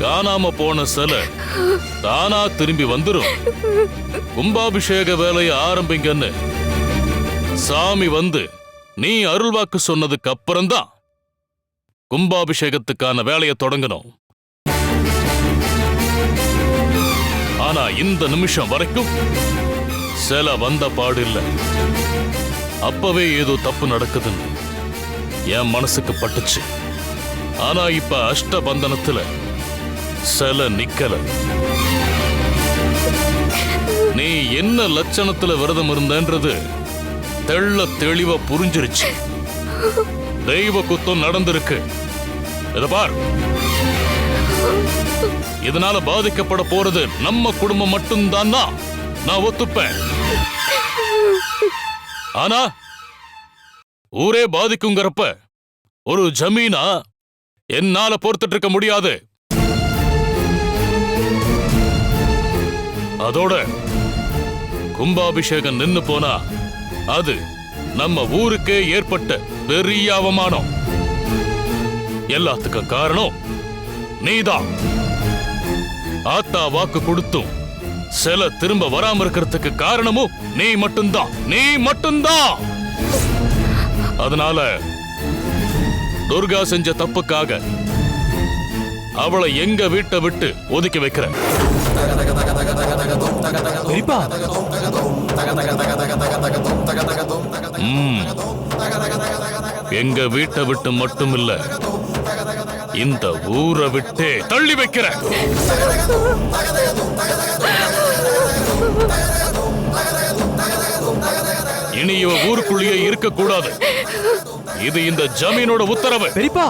காணாம போன சிலை தானா திரும்பி வந்துரும். கும்பாபிஷேக வேலையை ஆரம்பிங்கன்னு. சாமி வந்து நீ அருள்வாக்கு சொன்னதுக்கு அப்புறம்தான் கும்பாபிஷேகத்துக்கான வேலையை தொடங்கணும். ஆனா இந்த நிமிஷம் வரைக்கும் சில வந்த பாடு இல்ல அப்பவே ஏதோ தப்பு நடக்குதுன்னு என் மனசுக்கு பட்டுச்சு. ஆனா இப்ப அஷ்டபந்தனத்துல சில நிக்கல நீ என்ன லட்சணத்துல விரதம் இருந்தன்றது தெள்ள தெளிவா புரிஞ்சிருச்சு. தெய்வ குத்தம் நடந்திருக்கு. இத பார். இதனால பாதிக்கப்பட போறது நம்ம குடும்பம் மட்டும்தான் நான் ஒத்துப்பேன். ஆனா ஊரே பாதிக்குங்கிறப்ப ஒரு ஜமீனா என்னால பொறுத்துட்டு இருக்க முடியாது. அதோட கும்பாபிஷேகம் நின்னு போனா அது நம்ம ஊருக்கே ஏற்பட்ட பெரிய அவமானம். எல்லாத்துக்கும் காரணம் நீதான். ஆத்தா வாக்கு கொடுத்தும் சில திரும்ப வராம இருக்கிறதுக்கு காரணமும் நீ மட்டும்தான். நீ மட்டும்தான்! அதனால துர்கா செஞ்ச தப்புக்காக அவளை எங்க வீட்டை விட்டு ஒதுக்கி வைக்கிற பெரியப்பா. எங்க வீட்டை விட்டு மட்டும் இல்ல இந்த ஊரை விட்டே தள்ளி வைக்கிற இனி இவ ஊருக்குள்ளேயே இருக்க கூடாது இது இந்த ஜமீனோட உத்தரவு. பெரியப்பா.